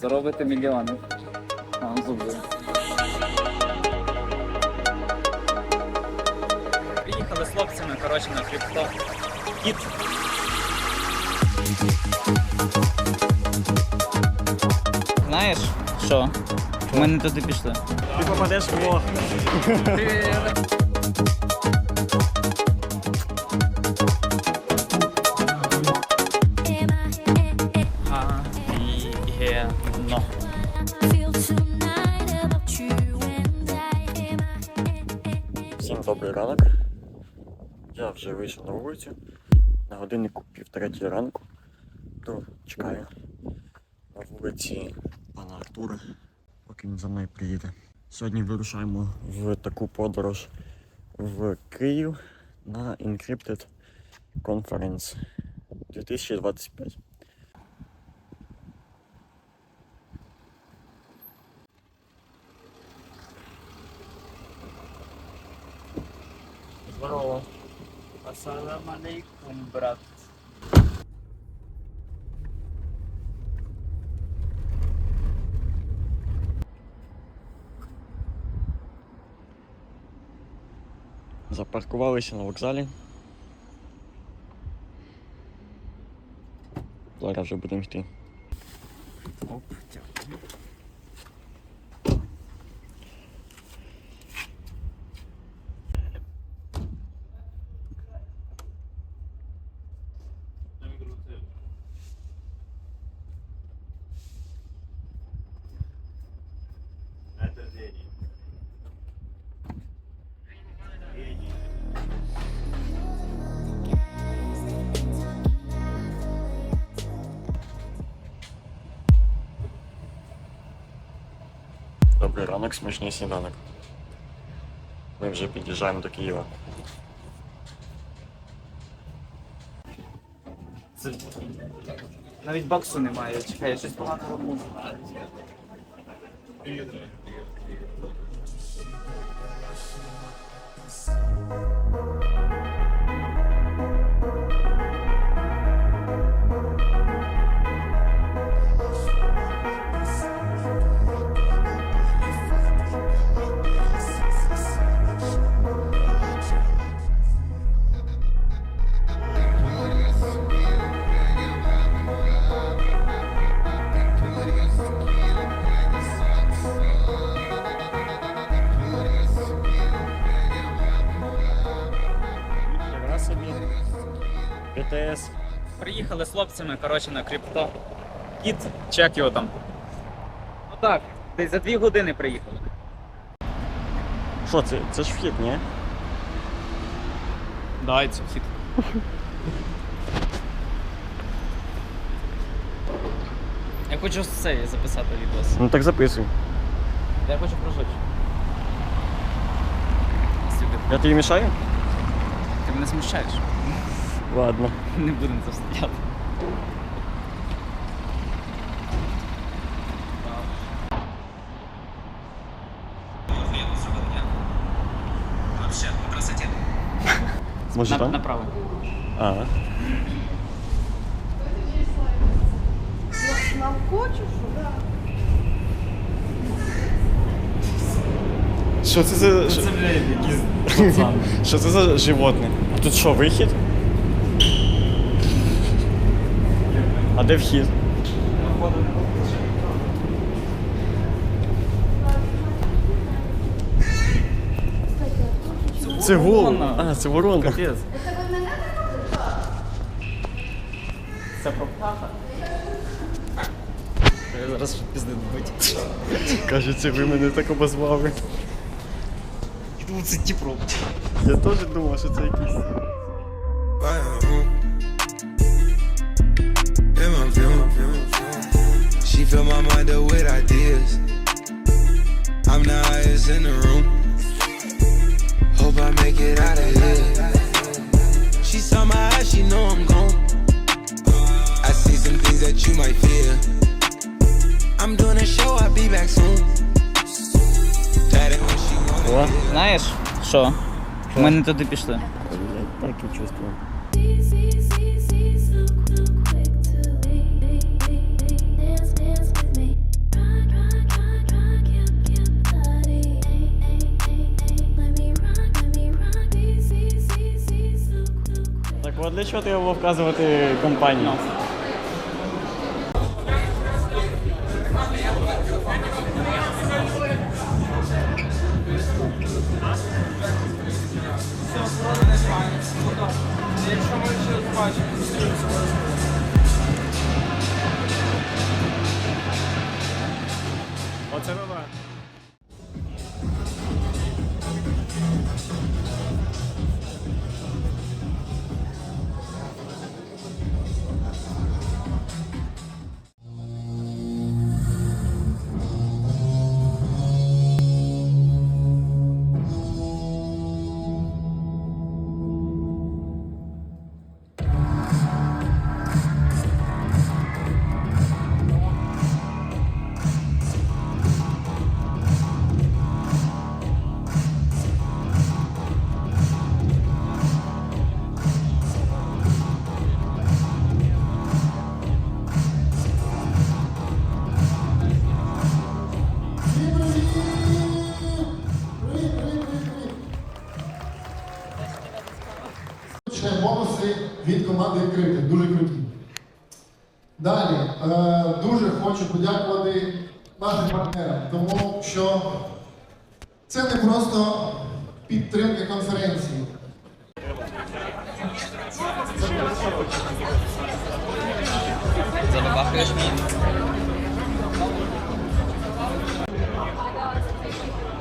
Заробите мільйони. А, зуби. Приїхали з хлопцями, коротше, на крипто. Кіт. Знаєш, що? Ми не туди пішли. Ти попадеш в влог. Я вже вийшов на вулицю. На годиннику півтретій ранку. То чекаю на вулиці пана Артура, поки він за мною приїде. Сьогодні вирушаємо в таку подорож в Київ на Encrypted Conference 2025. Здорово. Ассалам алейкум, брат. Запаркувалися на вокзалі. Зараз вже будемо йти. Оп, дякую. Добрий ранок, смачний сніданок. Ми вже під'їжджаємо до Києва. Це... Навіть баксу немає. Чекай, я щось погано роблю. Приїхали з хлопцями, коротше, на крипто. Кіт, чек його там. Ну так, десь за дві години приїхали. Що це? Це ж вхід, ні? Дай це вхід. Я хочу це записати відос. Ну так записуй. Я хочу прожити. Я тобі мішаю? Ти мене смущаєш. Ладно. Не будемо це красоте. Може На-? Направо. Ага. Що це за. Це, блядь, пацан. Що це за животне? А тут що, вихід? А де вхід? Це ворона. А, це ворона. Капець. Це проптаха. Я зараз пізди добить. Кажеться, ви мене так обозвали. Я думаю, це Дніпро. Я теж думав, що це якийсь. fill my mind up with ideas. I'm the highest in the room. Hope I make it out of here. She saw my eyes, she know I'm gone. I see some things that you might fear. I'm doing a show, I'll be back soon. That ain't what she wanted. О, Знаєш, що? Ми не туди пішли. так і чувствую. А для чого ти його вказувати компанію? Оце Ще від команди відкритих, дуже круті. Далі, е, дуже хочу подякувати нашим партнерам, тому що це не просто підтримка конференції.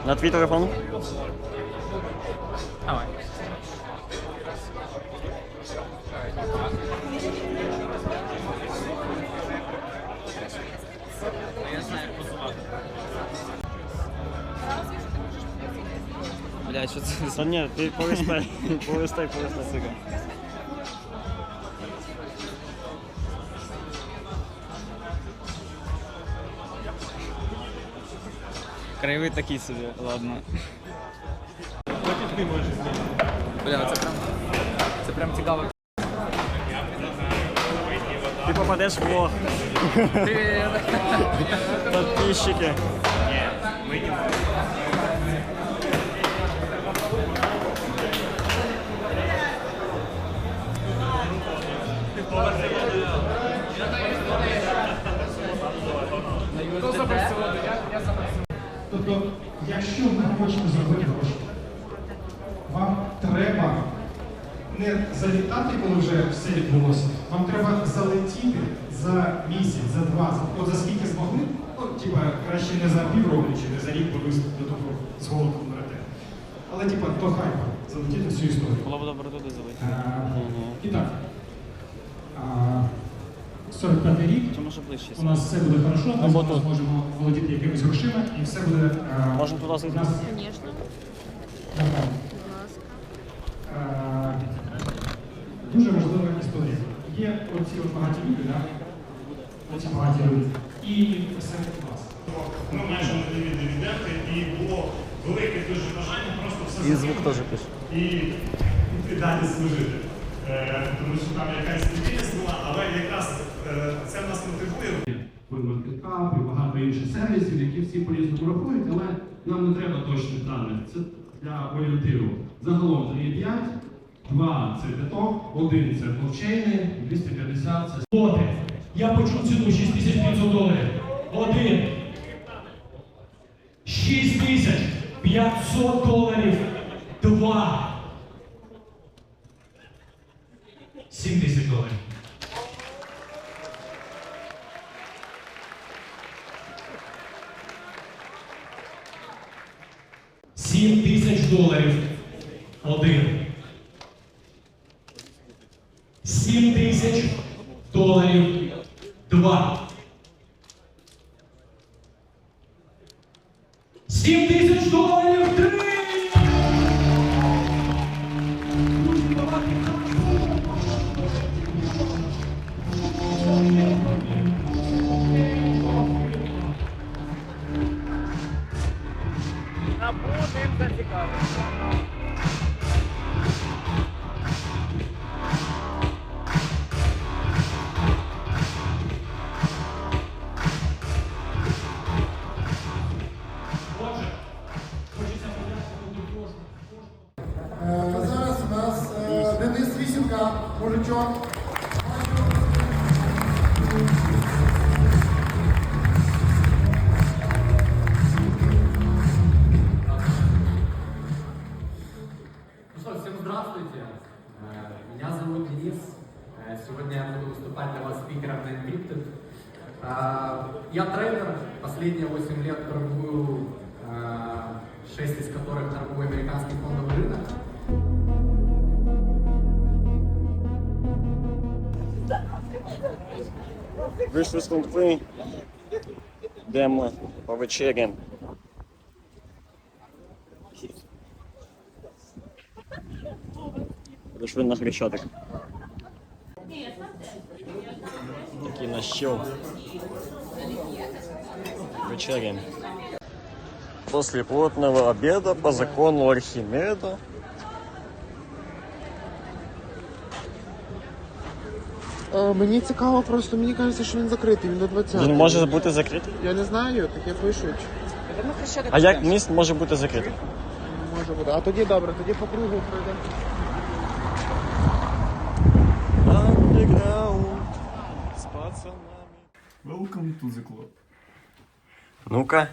На твій телефон? Бля, що це Та ні, ти полистай, полистай, полистай. сука? Краєвид такий собі, ладно. Бля, це прям. Це прям цікаво. Ти попадеш в влог. Подписчики. Тобто, якщо ви хочете зробити гроші, вам треба не залітати, коли вже все відбулося. Вам треба залетіти за місяць, за два, за, от за скільки змогли. Ну, типа, краще не за півроку чи не за рік, бо ви до того з голоду помрете. Але типа до хайпа залетіти всю історію. Було б добре туди залити. Е, І так. а, 45 рік. Може ближче? У нас все буде хорошо, ми Або зможемо тут. зможемо володіти якимись грошима і все буде. е, Можна туди зайти? нас Звісно, будь ласка. Е, Дуже важлива історія. Є оці от багаті люди, да? оці багаті люди. І серед вас. Ми майже не дивіденди, і було велике дуже бажання просто все І звук закинути теж пише. і йти далі служити. Е, тому що там якась стабільність була, але якраз це нас мотивує. маркетап і багато інших сервісів, які всі по-різному рахують, але нам не треба точних даних. Це для орієнтиру. Загалом це є 5, 2 це деток, 1 це блокчейни, 250 це Лоти. Я почув ціну 6500 доларів. Один. 6500 доларів. Два. 70 тисяч доларів. Один. Сім 오른쪽. З конфи. Йдемо повечеряємо. Прийшли на хрещатик. Такий наш чил. Вечеряем. После плотного обеда по закону Архимеда Е, Мені цікаво, просто мені кажеться, що він закритий, він до 20. він може бути закритий. Я не знаю, таке пишуть. А як міст може бути закритий? Може бути. А тоді добре, тоді по кругу пройдемо. Underground з пацанами. Welcome to the club. Ну-ка.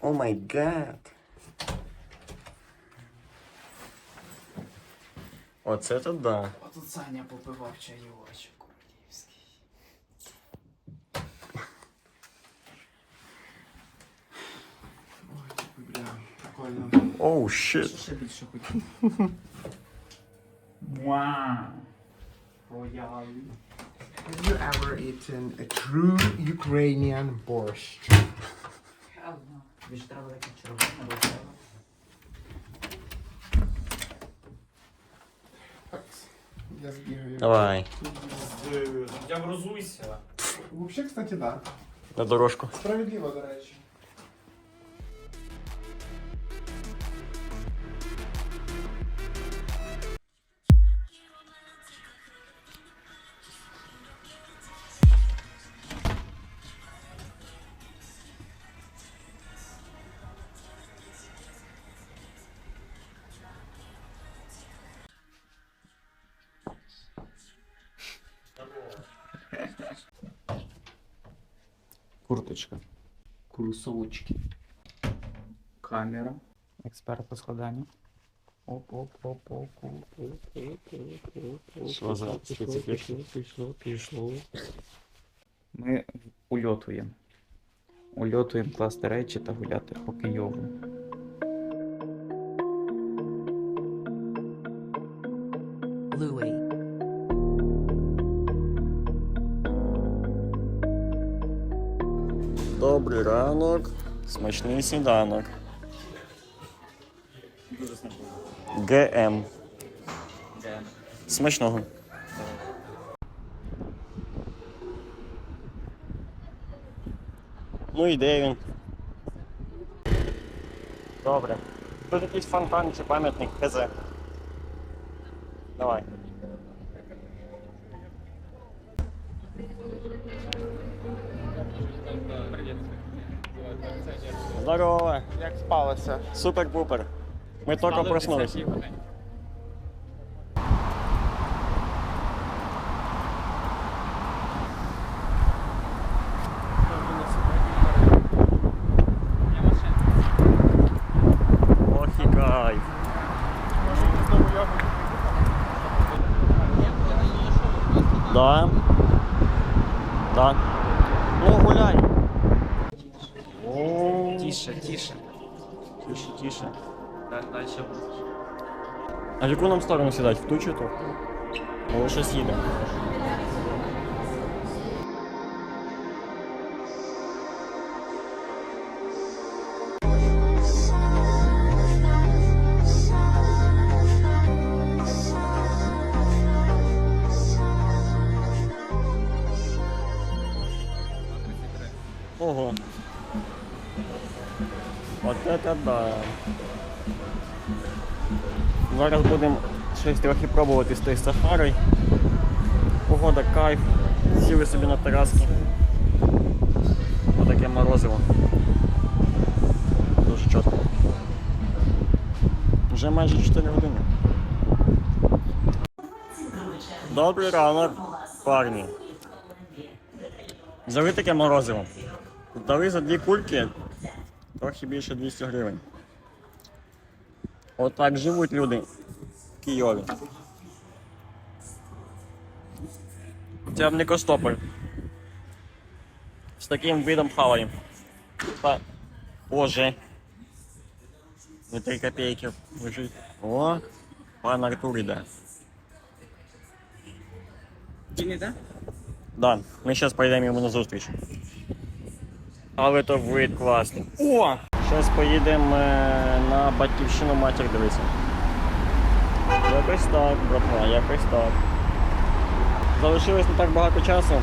О май гад. Оце то да. А тут Саня попивав чайочок королівський. Бля, прикольно. Оу, щит. Ще більше хотів. Вау. Роял. Have you ever eaten a true Ukrainian borscht? Більше треба таке червоне рожеве. Я сбегаю. Давай, Я образуйся. Вообще, кстати, да. на дорожку. Справедливо, до речі. Курсовочки. Камера. Експерт по складанню. Оп, оп, оп, оп, оп, оп, оп, оп, оп, оп. Що за специфічно? пішло, пішло. Ми ульотуємо. Ульотуємо класти речі та гуляти по Києву. Louis. Добрий ранок. Смачний сніданок. ГМ. Смачного. Ну і де він? Добре. Тут якийсь фонтан чи пам'ятник ХЗ. Давай. Здорово! Як спалося? Супер-пупер. Ми тільки проснулись. А в яку нам сторону сідати? В ту чи ту? Бо щось їде. Ого. Вот это да. Зараз будемо щось трохи пробувати з тою сафарою. Погода кайф. Сіли собі на тераску. Отаке морозиво. Дуже чітко. Вже майже 4 години. Добрий ранок, парні. Взяли таке морозиво. Дали за дві кульки трохи більше 200 гривень. Отак живуть люди в Києві. Це б не Костополь. з таким видом хаваємо. Та, Боже. Не 3 копейки лежить. О, пан Артур іде. Він іде? Да, ми зараз поїдемо йому на зустріч. Але то вид класний. О! Зараз поїдемо е, на батьківщину матір дивитися. Якось так, братва, якось так. Залишилось не так багато часу.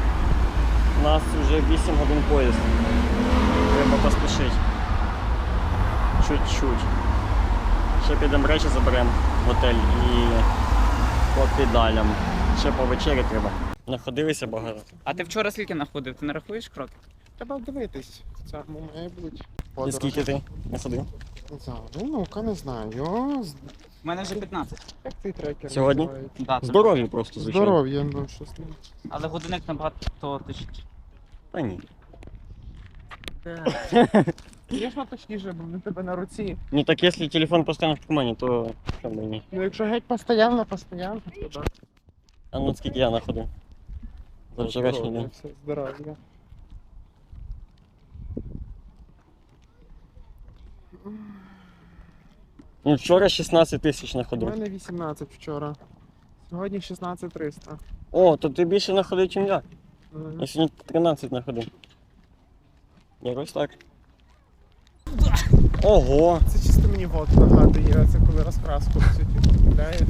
У нас вже 8 годин поїзд. Треба поспішити. Чуть-чуть. Ще підемо речі заберемо в готель і по педалям. Ще по вечері треба. Находилися багато. А ти вчора скільки находив? Ти не рахуєш кроки? Треба дивитись. Це має бути. І скільки ти? Не знаю. Ну, ну не знаю. Йо, У мене вже 15. як цей трекер Сьогодні? Да, це- Здорові просто, звичайно. Здоров'я, ну щось не. Але годинник набагато точніше. Та ні. Звісно, точніше, бо в тебе на руці. Ну так якщо телефон постійно в кармані, то що мені? Ну, якщо геть постійно, постійно, то да. А ну скільки я находив? За вчорашній Здоров'я, день. все, здоров'я. Ну вчора 16 тисяч У мене 18 вчора. Сьогодні 16 300. О, то ти більше находив, ніж я. Мгм. Я сьогодні 13 находив. Якось так. Ого! Це чисто мені год нагадує, це коли розкраску всю типу купляєш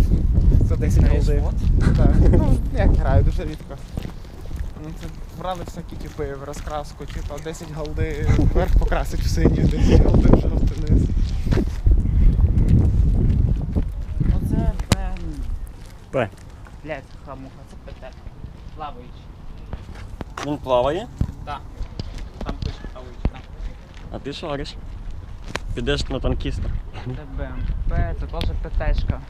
за 10 голди. Так. Ну, як граю, дуже рідко. Ну, це брали всякі типи в розкраску, типу 10 голди вверх покрасить в синій, 10 голди в жовтий низ. Оце Бен. П. Блять, хамуха, це ПТ. Плаваючий. Він плаває, Так. Там пише плаваючий, так. а ти шариш. Підеш на танкіста. Це БМП, це теж ПТшка.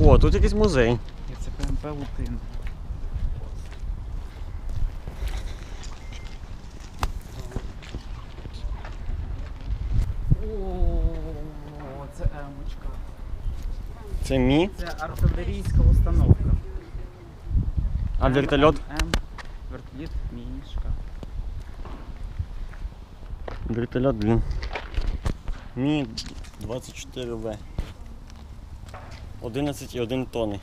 О, тут якийсь музей. І це БМП Лутин. О, це Емочка. Це мі. Це артилерійська установка. А вертольот? М, вертоліт, мінішка. Вертольот, блін. Мі 24В. 11,1 тонни.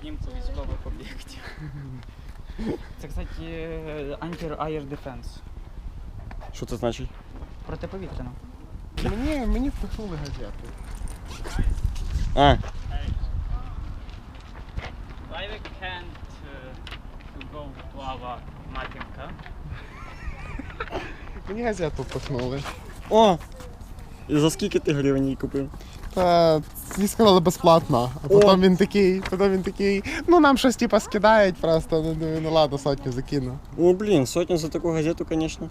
Знімку військових об'єктів. Це, кстати, anti-air defense. Що це значить? Протиповітряна. Мені, мені впихнули газету. А, Why can't uh, go to our матінка? Мені газету впихнули. о! І за скільки ти гривень її купив? Та всі сказали безплатно. А потім він такий, потім він такий, ну нам щось типа скидають просто, ну, ну, ну ладно, сотню закину. О, блін, сотню за таку газету, звісно.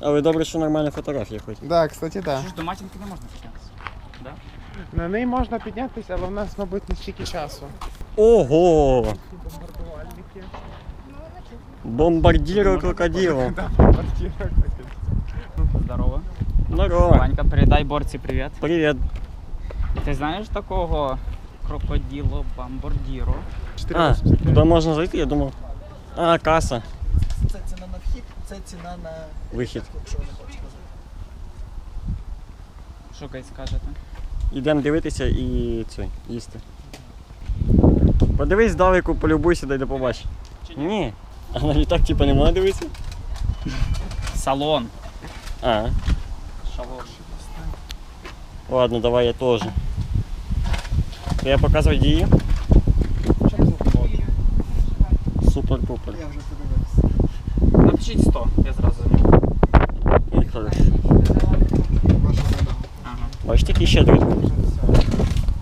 Але добре, що нормальна фотографія хоч. Да, кстати, да. Що ж до матінки не можна піднятися? Да? На неї можна піднятися, але в нас, мабуть, не стільки часу. Ого! Бомбардувальники. Бомбардіро крокодило. Да, бомбардіри. Здорово. Здорово. Ванька, передай борці привіт. Привіт. Ти знаєш такого крокодило бамбордіро? А, туди можна зайти, я думав. А, каса. Це ціна на вхід, це ціна на Вихід. якщо не хочете. Що кай скажете? Ідемо дивитися і це, їсти. Подивись здалеку, полюбуйся, дай до побач. Ні. А на літак типа не можна дивитися? Салон. А, Шалон. ладно, давай я теж. Я показувати дії? Супер-пупер. Я вже подивився. Напишіть 100, я зразу за нього. І хорошо. Ваша вода. Ага. Бачите, який щедрий.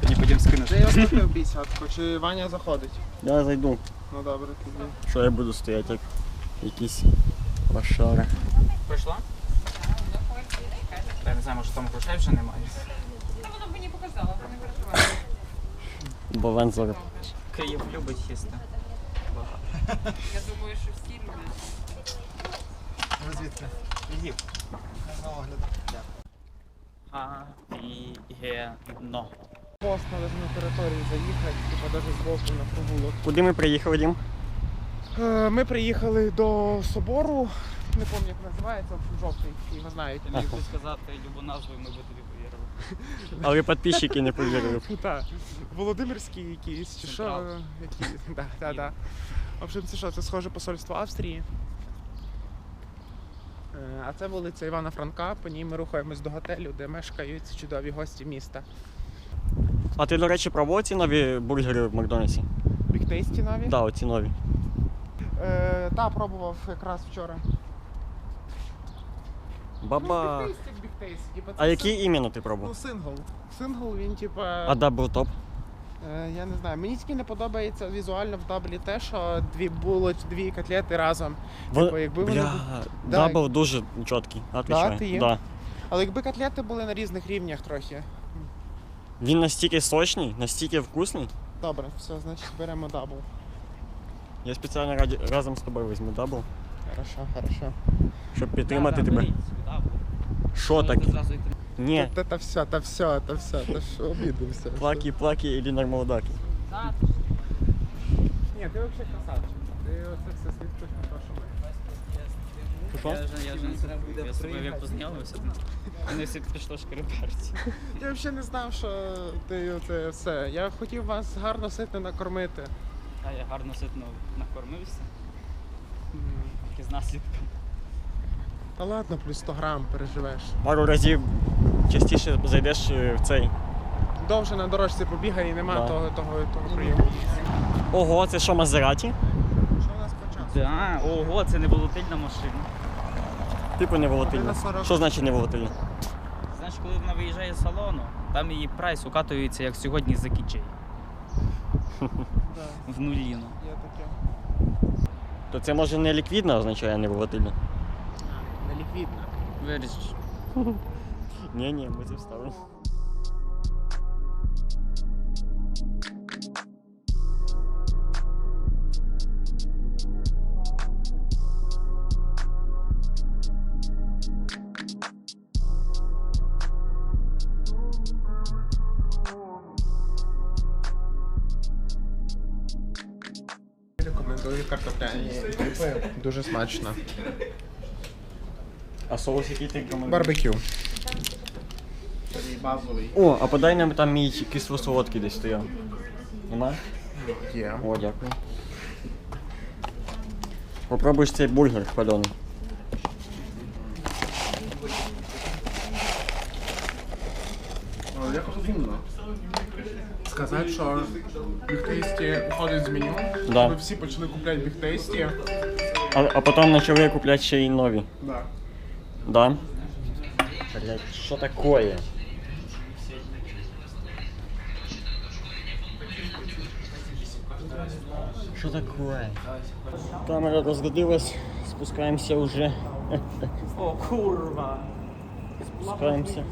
Тоді потім скинеш. Де я оставив 50 чи Ваня заходить? Я зайду. Ну добре, тоді. Що я буду стояти як якісь лошари. Прийшла? Я не знаю, може там грошей вже немає. Бо вен зараз. Київ любить їсти. Ви звідки? Львів. На огляд. Офігенно. Пост треба на територію заїхати, типа навіть з боку на провулок. Куди ми приїхали, Дім? Е, Ми приїхали до собору, не пам'ятаю, як називається, жовтий, його знають. Ти міг би сказати любу назву, і ми би тобі повірили. Але підписчики не повірили. Так, Володимирський якийсь, чи що? Так, так, так. В общем, це що, це схоже посольство Австрії. Е, А це вулиця Івана Франка, по ній ми рухаємось до готелю, де мешкають чудові гості міста. А ти, до речі, пробував ці нові бургери в Макдональдсі? Біктейсті навіть? Так, да, оці нові. Е, та, пробував якраз вчора. Баба. Ну. Типа, це А який син- іменно ти пробував? Ну, сингл. Сингл він, типа. А дабл топ? Е, я не знаю. Мені тільки не подобається візуально в даблі те, що дві було дві котлети разом. Вон- Типу, якби вони Бля, Да. дабл дуже чіткий. Ти є? Да. Але якби котлети були на різних рівнях трохи. Він настільки сочний, настільки вкусний. Добре, все, значить беремо дабл. Я спеціально раді, разом з тобою візьму дабл, Хорошо, хорошо. щоб підтримати тебе. Що таке? Ні, Та, та все, та все, та все, та що обідався. плаки, плаки і нормалдаки. Ні, ти взагалі красавчик. Ти оце все слідкуєш на те, що ми. Що? Я вже, я не знаю, я з тобою познайомився. Вони всі пішло шкарпарці. Я взагалі не знав, що ти оце все. Я хотів вас гарно ситно накормити. А я гарно ситно накормився. Тільки з наслідком. Та ладно, плюс 100 грам переживеш. Пару разів частіше зайдеш е, в цей. Довше на дорожці побігай і нема Да. того, того, того прийому. Ого, це що, Мазераті? Що у нас по часу? Да, ого, це не волатильна машина. Типу не волатильна. Що значить не волатильна? Знаєш, коли вона виїжджає з салону, там її прайс укатується, як сьогодні за кічей. В нуліну. То це може не ліквідна означає, а не волатильна? А, не ліквідна. Виріж. Ні, ні, ми це вставимо. Рекомендую картопляні кріпи. Дуже смачно. А соус який ти рекомендуєш? Барбекю. Базовий. О, а подай нам там мій кисло-солодкий десь стояв. Нема? Є. О, дякую. Попробуєш цей бургер палений. Як потрібно сказати, що бігтейсті уходить з меню. Да. Ми всі почали купляти бігтейсті. А, а потім почали купляти ще й нові. Да. Да? Блять, що такое? Що такое? Камера розрядилась, спускаємося вже. О, курва! Спускаємося.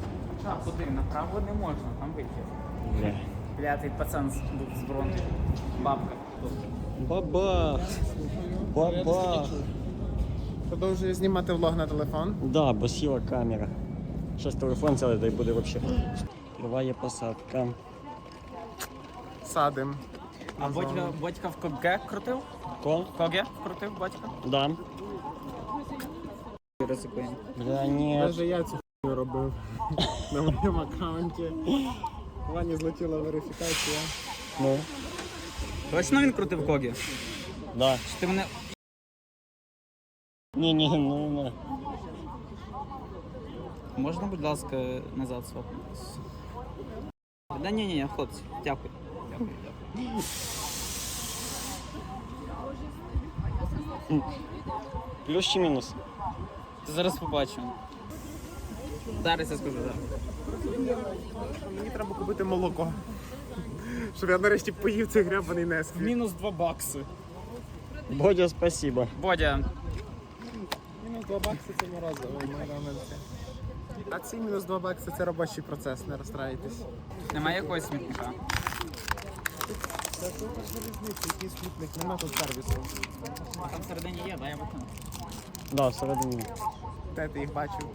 А, куди? Направо не можна, там вихід. Бля. Блятий пацан з, був з бронзою. Бабка. Баба! Баба! Продовжую знімати влог на телефон. Да, бо сіла камера. Щас телефон цілий, дай буде вообще. Триває посадка. Садим. А батька, батька в коге крутив? Ко? Коге вкрутив батька? Да. Бля, ні. Даже я цю хуйню робив на моєму аккаунті. Вані злетіла верифікація. Ну, Точно він крутив коге? да. Чи ти мене Ні, ні, ну, ну. Можна, будь ласка, назад свапнутися? Да ні, ні, хлопці, дякую. Дякую, дякую. Плюс чи мінус? Зараз побачимо. Зараз я скажу, так. Мені треба купити молоко. Щоб я нарешті поїв цей гребаний несквік. Мінус 2 бакси. Бодя, спасибо. Бодя, 2 бакси це морозиво, Макдональдсі. А ці мінус 2 бакси це робочий процес, не розстраюйтесь. немає якогось смітника. Це тут залізниці, якийсь смітник, нема тут сервісу. А там всередині є, да, я викину. Да, всередині. Де ти їх бачив?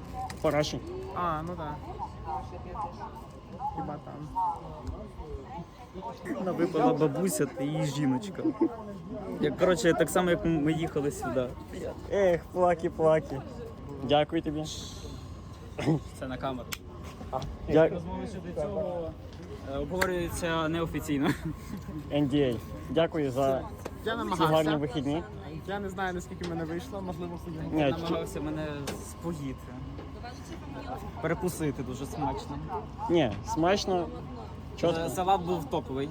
Параші. А, ну так. хіба там. Вона випала бабуся та її жіночка. Як, коротше, так само, як ми їхали сюди. Ех, плаки-плаки. Дякую тобі. Це на камеру. Дя... Розмови щодо цього е, обговорюються неофіційно. NDA. Дякую за Я ці гарні намагався. вихідні. Я не знаю, наскільки мене вийшло, можливо, собі. Ні, Я чу- намагався мене споїти. Перекусити дуже смачно. Ні, смачно. Е, Чітко. Салат був топовий.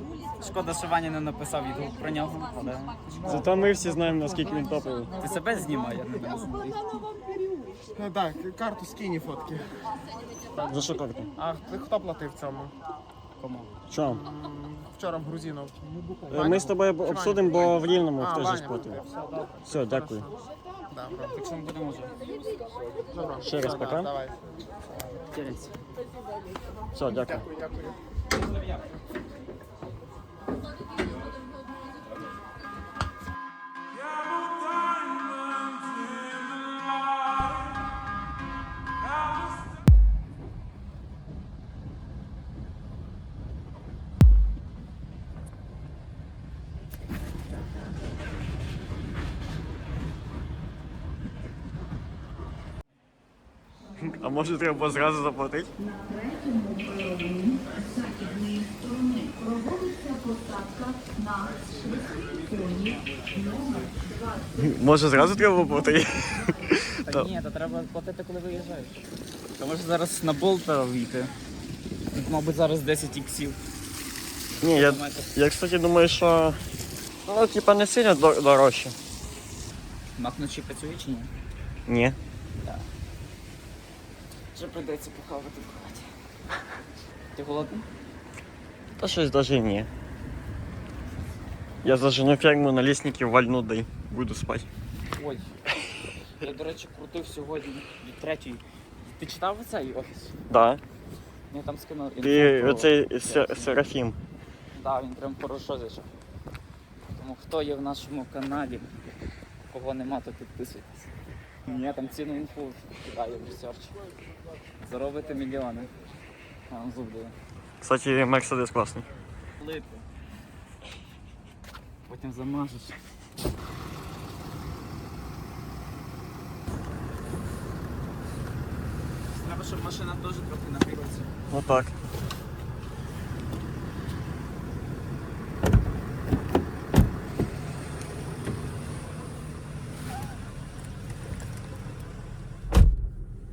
Шкода, що Ваня не написав відгук про нього. Але Зато ми всі знаємо, наскільки він топовий. ти себе знімай, я не знімай. Ну так, карту скині фотки. За що карту? А ти хто платив цьому? Кому? Що? М, Вчора в Грузинов. Е, Ми з тобою обсудимо, бо в Рівному хтось же сплатив. платив. Все, дякую. Добре. Так що ми будемо вже. Добре. Ще раз пока. Давай. Все, дякую. Дякую, дякую. よろしくお願いします。Може треба зразу заплатити? На третьому пероні західної сторони проводиться посадка на швидкий поні номер 20. Може зразу треба платити? Та ні, то треба платити, коли виїжджаєш. Тому що зараз на болта війти. Тут, Мабуть, зараз 10 іксів. Ні, я, я кстати думаю, що ну, типа не сильно дор- дорожче. Макнучі працює чи ні? Ні. Вже прийдеться похавати в хаті. Ти голодний? Та щось даже ні. Я зажену ферму на лісників вальну дай. Буду спати. Ой. Я, до речі, крутив сьогодні від третій. Ти читав цей офіс? Да. Я там скинув Ти інфу про- оцей Се- Серафім. Так, він прям хорошо зайшов. Тому хто є в нашому каналі, кого нема, то підписуйтесь. Я там ціну інфу кидаю в ресерч. Заробите мільйони. А зуб даю. Кстати, Мерседес класний. Липи. Потім замажеш. Треба, щоб машина теж трохи нагрілася. Ну так.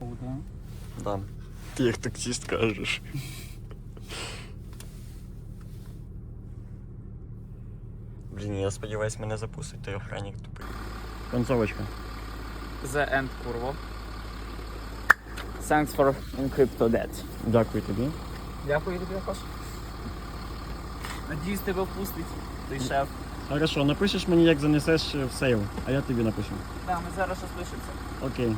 Буде. Да. Ти як таксист кажеш. Блін, я сподіваюсь, мене запустить той охранник тупий. Концовочка. The End Curvo. Thanks for encrypto that. Дякую тобі. Дякую тобі, Паш. Надіюсь, тебе впустить. Ти шеф. Хорошо, напишеш мені, як занесеш в сейл, а я тобі напишу. Да, ми зараз щось лишимося. Окей.